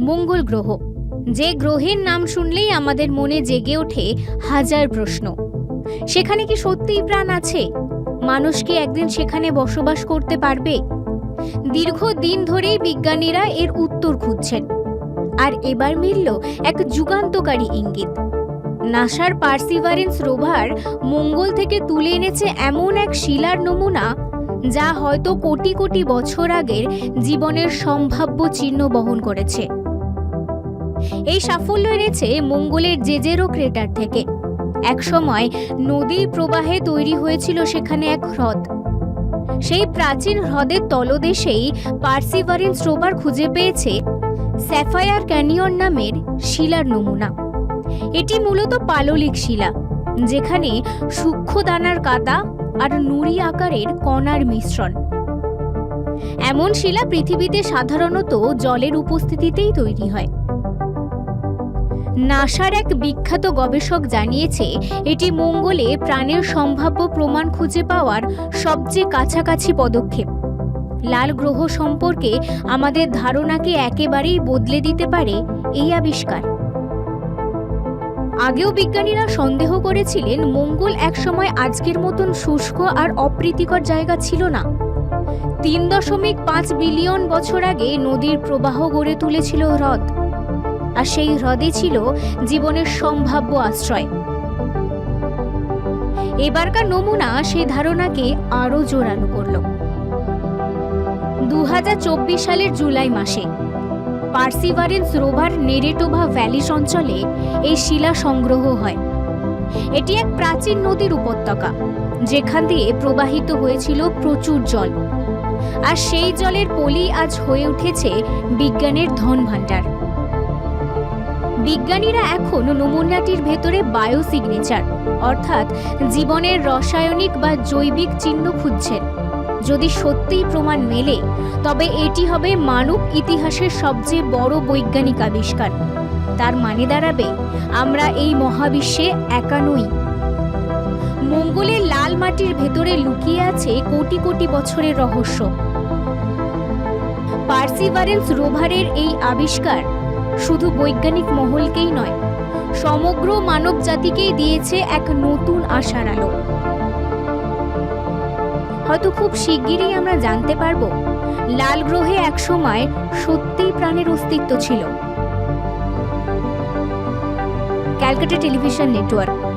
মঙ্গল গ্রহ। যে গ্রহের নাম শুনলেই আমাদের মনে জেগে ওঠে হাজার প্রশ্ন। সেখানে কি সত্যিই প্রাণ আছে? মানুষ কি একদিন সেখানে বসবাস করতে পারবে? দীর্ঘ দিন ধরেই বিজ্ঞানীরা এর উত্তর খুঁজছেন। আর এবার মিলল এক যুগান্তকারী ইঙ্গিত। নাসার পার্সিভারেন্স রোভার মঙ্গল থেকে তুলে এনেছে এমন এক শিলার নমুনা যা হয়তো কোটি কোটি বছর আগের জীবনের সম্ভাব্য চিহ্ন বহন করেছে। এই সাফল্য এনেছে মঙ্গলের জেজেরো ক্রেটার থেকে। একসময় নদীর প্রবাহে তৈরি হয়েছিল সেখানে এক হ্রদ। সেই প্রাচীন হ্রদের তলদেশেই পার্সিভারেন্স রোভার খুঁজে পেয়েছে স্যাফায়ার ক্যানিয়ন নামের শিলার নমুনা। এটি মূলত পাললিক শিলা, যেখানে সূক্ষ্ম দানার কাদা আর নুড়ি আকারের কণার মিশ্রণ। এমন শিলা পৃথিবীতে সাধারণত জলের উপস্থিতিতেই তৈরি হয়। নাসার এক বিখ্যাত গবেষক জানিয়েছে, এটি মঙ্গলে প্রাণের সম্ভাব্য প্রমাণ খুঁজে পাওয়ার সবচেয়ে কাছাকাছি পদক্ষেপ। লাল গ্রহ সম্পর্কে আমাদের ধারণাকে একেবারেই বদলে দিতে পারে এই আবিষ্কার। আগেও বিজ্ঞানীরা সন্দেহ করেছিলেন মঙ্গল একসময় আজকের মতন শুষ্ক আর অপ্রীতিকর জায়গা ছিল না। তিন দশমিক পাঁচ বিলিয়ন বছর আগে নদীর প্রবাহ গড়ে তুলেছিল হ্রদ। আর সেই হ্রদে ছিল জীবনের সম্ভাব্য আশ্রয়। এবারকার নমুনা সেই ধারণাকে আরও জোরালো করল। দু হাজার চব্বিশ সালের জুলাই মাসে পার্সিভারেন্স রোভার নেরেটোভা ভ্যালিস অঞ্চলে এই শিলা সংগ্রহ হয়। এটি এক প্রাচীন নদীর উপত্যকা, যেখান দিয়ে প্রবাহিত হয়েছিল প্রচুর জল। আর সেই জলের পলি আজ হয়ে উঠেছে বিজ্ঞানের ধন ভাণ্ডার বিজ্ঞানীরা এখন নমুনাটির ভেতরে বায়োসিগনেচার, অর্থাৎ জীবনের রাসায়নিক বা জৈবিক চিহ্ন খুঁজছেন। যদি সত্যিই প্রমাণ মেলে, তবে এটি হবে মানব ইতিহাসের সবচেয়ে বড় বৈজ্ঞানিক আবিষ্কার। তার মানে দাঁড়াবে, আমরা এই মহাবিশ্বে একা নই মঙ্গলের লাল মাটির ভেতরে লুকিয়ে আছে কোটি কোটি বছরের রহস্য। পার্সিভারেন্স রোভারের এই আবিষ্কার শুধু বৈজ্ঞানিক মহলকেই নয়, সমগ্র মানব জাতিকেই দিয়েছে এক নতুন আশার আলো। হয়তো খুব শিগগিরই আমরা জানতে পারব। লাল গ্রহে এক সময় সত্যিই প্রাণের অস্তিত্ব ছিল। Calcutta television network